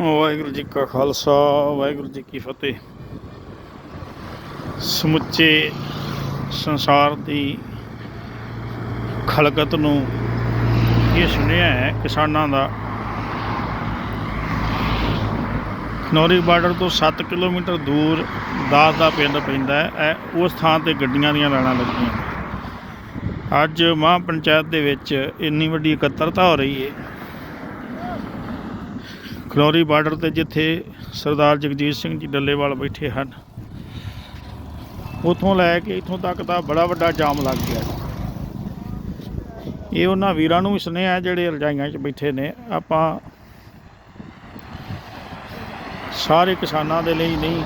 ਵਾਹਿਗੁਰੂ ਜੀ ਕਾ ਖਾਲਸਾ, ਵਾਹਿਗੁਰੂ ਜੀ ਕੀ ਫਤਿਹ। ਸਮੁੱਚੇ ਸੰਸਾਰ ਦੀ ਖਲਕਤ ਨੂੰ ਇਹ ਸੁਣਿਆ ਹੈ, ਕਿਸਾਨਾਂ ਦਾ। ਖਨੌਰੀ ਬਾਰਡਰ ਤੋਂ 7 ਕਿਲੋਮੀਟਰ ਦੂਰ ਦਾਸ ਦਾ ਪਿੰਡ ਪੈਂਦਾ ਹੈ, ਇਹ ਉਸ ਥਾਂ ਤੇ ਗੱਡੀਆਂ ਦੀਆਂ ਲਾਈਨਾਂ ਲੱਗੀਆਂ। ਅੱਜ ਮਹਾਂ ਪੰਚਾਇਤ ਦੇ ਵਿੱਚ ਇੰਨੀ ਵੱਡੀ ਇਕੱਤਰਤਾ ਹੋ ਰਹੀ ਹੈ ਖਨੌਰੀ ਬਾਰਡਰ ਤੇ ਜਿੱਥੇ ਸਰਦਾਰ ਜਗਜੀਤ ਸਿੰਘ ਜੀ ਡੱਲੇਵਾਲ ਬੈਠੇ ਹਨ, ਉਥੋਂ ਲੈ ਕੇ ਇਥੋਂ ਤੱਕ ਦਾ ਬੜਾ ਵੱਡਾ ਜਾਮ ਲੱਗ ਗਿਆ ਇਹ ਉਹਨਾਂ ਵੀਰਾਂ ਨੂੰ ਵੀ ਸੁਨੇਹਾ ਜਿਹੜੇ ਰਜਾਈਆਂ 'ਚ ਬੈਠੇ ਨੇ, ਆਪਾਂ ਸਾਰੇ ਕਿਸਾਨਾਂ ਦੇ ਲਈ ਨਹੀਂ,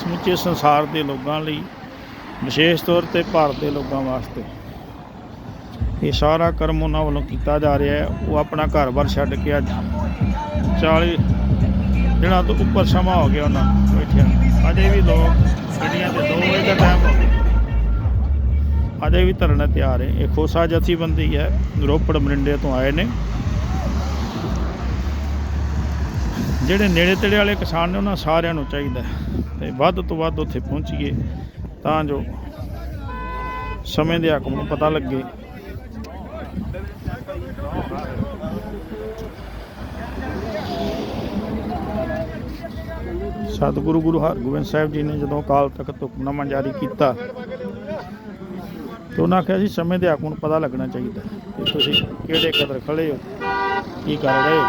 ਸਮੁੱਚੇ ਸੰਸਾਰ ਦੇ ਲੋਕਾਂ ਲਈ, ਵਿਸ਼ੇਸ਼ ਤੌਰ ਤੇ ਭਾਰਤ ਦੇ ਲੋਕਾਂ ਵਾਸਤੇ। ਇਹ ਸਾਰਾ ਕਰਮ ਉਹਨਾਂ ਵੱਲੋਂ ਕੀਤਾ ਜਾ ਰਿਹਾ ਹੈ, ਉਹ ਆਪਣਾ ਘਰ-ਬਾਰ ਛੱਡ ਕੇ ਅੱਜ 40 ਦਿਨਾਂ ਤੋਂ ਉੱਪਰ ਸਮਾਂ ਹੋ ਗਿਆ ਉਹਨਾਂ ਨੂੰ। ਬੈਠਿਆਂ ਅਜੇ ਵੀ ਲੋਕ ਗੱਡੀਆਂ ਤੇ 2 ਵਜੇ ਦਾ ਟਾਈਮ ਹੋ ਗਿਆ। ਅਜੇ ਵੀ ਧਰਨਾ ਤਿਆਰ ਹੈ। ਇਹ ਖੋਸਾ ਜਥੇਬੰਦੀ ਹੈ। ਰੋਪੜ ਮਰਿੰਡੇ ਤੋਂ ਆਏ ਨੇ। ਜਿਹੜੇ ਨੇੜੇ ਤੇੜੇ ਵਾਲੇ ਕਿਸਾਨ ਨੇ ਉਹਨਾਂ ਸਾਰਿਆਂ ਨੂੰ ਚਾਹੀਦਾ ਹੈ। ਤੇ ਵੱਧ ਤੋਂ ਵੱਧ ਉੱਥੇ ਪਹੁੰਚੀਏ ਤਾਂ ਜੋ ਸਮੇਂ ਦੇ ਹਾਕਮ ਨੂੰ ਪਤਾ ਲੱਗੇ। ਸਤਿਗੁਰੂ ਗੁਰੂ ਹਰਗੋਬਿੰਦ ਸਾਹਿਬ ਜੀ ਨੇ ਜਦੋਂ ਅਕਾਲ ਤਖਤ ਹੁਕਮਨਾਮਾ ਜਾਰੀ ਕੀਤਾ, ਤੇ ਉਹਨਾਂ ਆਖਿਆ ਸੀ ਸਮੇਂ ਦੇ ਹਾਕਮ ਨੂੰ ਪਤਾ ਲੱਗਣਾ ਚਾਹੀਦਾ ਕਿ ਤੁਸੀਂ ਕਿਹੜੇ ਕਦਰ ਖੜੇ ਹੋ, ਕੀ ਕਰ ਰਹੇ ਹੋ।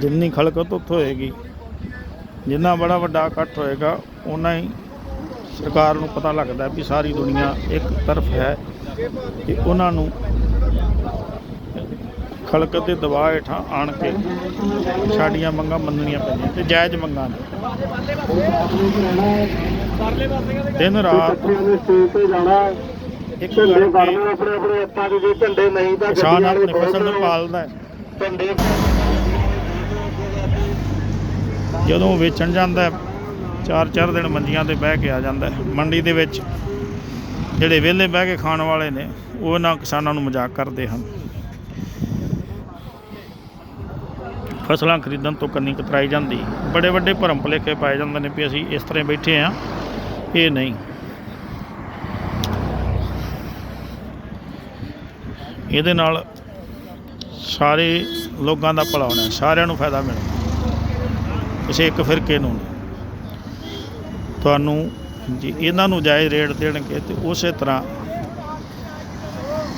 ਜਿੰਨੀ ਖਲਕਤ ਉੱਥੋਂ ਹੋਏਗੀ, ਜਿੰਨਾ ਬੜਾ ਵੱਡਾ ਇਕੱਠ ਹੋਏਗਾ ਉਨਾ ਹੀ ਸਰਕਾਰ ਨੂੰ ਪਤਾ ਲੱਗਦਾ ਵੀ ਸਾਰੀ ਦੁਨੀਆ ਇੱਕ ਤਰਫ ਹੈ ਤੇ ਉਹਨਾਂ ਨੂੰ ਖਲਕਤ ਦੇ ਦਬਾਅ ਹੇਠਾਂ ਆਣ ਕੇ ਸਾਡੀਆਂ ਮੰਗਾਂ ਮੰਨਣੀਆਂ ਪੈਂਦੀਆਂ ਤੇ ਜਾਇਜ਼ ਮੰਗਾਂ ਨੇ। ਦਿਨ ਰਾਤ ਨੇ ਸਟੇਜ ਤੇ ਜਾਣਾ ਇੱਕ ਝੰਡੇ ਕਰਕੇ ਫੜਨੇ ਆਪਣੇ ਆਪਣੇ ਹੱਥਾਂ 'ਚ ਜੇ ਝੰਡੇ ਨਹੀਂ ਤਾਂ ਕਿਸਾਨ ਆਪਣੀ ਫਸਲ ਨੂੰ ਪਾਲਦਾ ਝੰਡੇ ਜਦੋਂ ਵੇਚਣ ਜਾਂਦਾ ਚਾਰ ਚਾਰ ਦਿਨ ਮੰਡੀਆਂ ਤੇ ਬਹਿ ਕੇ ਆ ਜਾਂਦਾ। ਮੰਡੀ ਦੇ ਵਿੱਚ ਜਿਹੜੇ ਵਿਹਲੇ ਬਹਿ ਕੇ ਖਾਣ ਵਾਲੇ ਨੇ ਉਹ ਇਹਨਾਂ ਕਿਸਾਨਾਂ ਨੂੰ ਮਜ਼ਾਕ ਕਰਦੇ ਹਨ। ਫਸਲਾਂ ਖਰੀਦਣ ਤੋਂ ਕੰਨੀ ਕਤਰਾਈ ਜਾਂਦੀ। ਬੜੇ ਵੱਡੇ ਭਰਮ ਭੁਲੇਖੇ ਪਾਏ ਜਾਂਦੇ ਨੇ ਵੀ ਅਸੀਂ ਇਸ ਤਰ੍ਹਾਂ ਬੈਠੇ ਆ। ਇਹ ਨਹੀਂ। ਇਹਦੇ ਨਾਲ ਸਾਰੇ ਲੋਕਾਂ ਦਾ ਭਲਾ ਹੋਣਾ, ਸਾਰਿਆਂ ਨੂੰ ਫਾਇਦਾ ਮਿਲਣਾ। ਕਿਸੇ ਇੱਕ ਫਿਰਕੇ ਨੂੰ ਤੁਹਾਨੂੰ ਜੇ ਇਹਨਾਂ ਨੂੰ ਜਾਇਜ਼ ਰੇਟ ਦੇਣਗੇ ਤੇ ਉਸੇ ਤਰ੍ਹਾਂ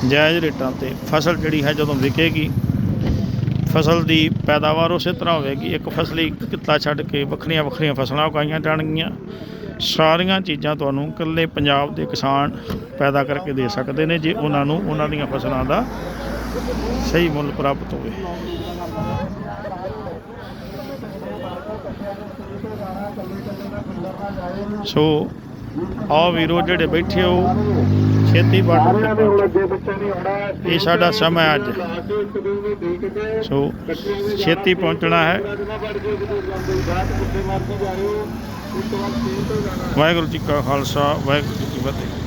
ਜਾਇਜ਼ ਰੇਟਾਂ ਤੇ ਫਸਲ ਜਿਹੜੀ ਹੈ ਜਦੋਂ ਵਿਕੇਗੀ ਫਸਲ ਦੀ ਪੈਦਾਵਾਰ ਉਸੇ ਤਰ੍ਹਾਂ ਹੋਵੇਗੀ। ਇੱਕ ਫਸਲੀ ਕਿੱਤਾ ਛੱਡ ਕੇ ਵੱਖਰੀਆਂ ਵੱਖਰੀਆਂ ਫਸਲਾਂ ਉਗਾਈਆਂ ਜਾਣਗੀਆਂ। ਸਾਰੀਆਂ ਚੀਜ਼ਾਂ ਤੁਹਾਨੂੰ ਇਕੱਲੇ ਪੰਜਾਬ ਦੇ ਕਿਸਾਨ ਪੈਦਾ ਕਰਕੇ ਦੇ ਸਕਦੇ ਨੇ ਜੇ ਉਹਨਾਂ ਨੂੰ ਉਹਨਾਂ ਦੀਆਂ ਫਸਲਾਂ ਦਾ ਸਹੀ ਮੁੱਲ ਪ੍ਰਾਪਤ ਹੋਵੇ। ਸੋ ਆਓ ਵੀਰੋ ਜਿਹੜੇ ਬੈਠੇ ਹੋ ਸਾਰਿਆਂ ਤੇ ਇਹ ਸਾਡਾ ਸਮਾਂ ਅੱਜ। ਸੋ ਛੇਤੀ ਪਹੁੰਚਣਾ ਹੈ। ਵਾਹਿਗੁਰੂ ਜੀ ਕਾ ਖਾਲਸਾ ਵਾਹਿਗੁਰੂ ਜੀ ਕੀ ਫਤਿਹ।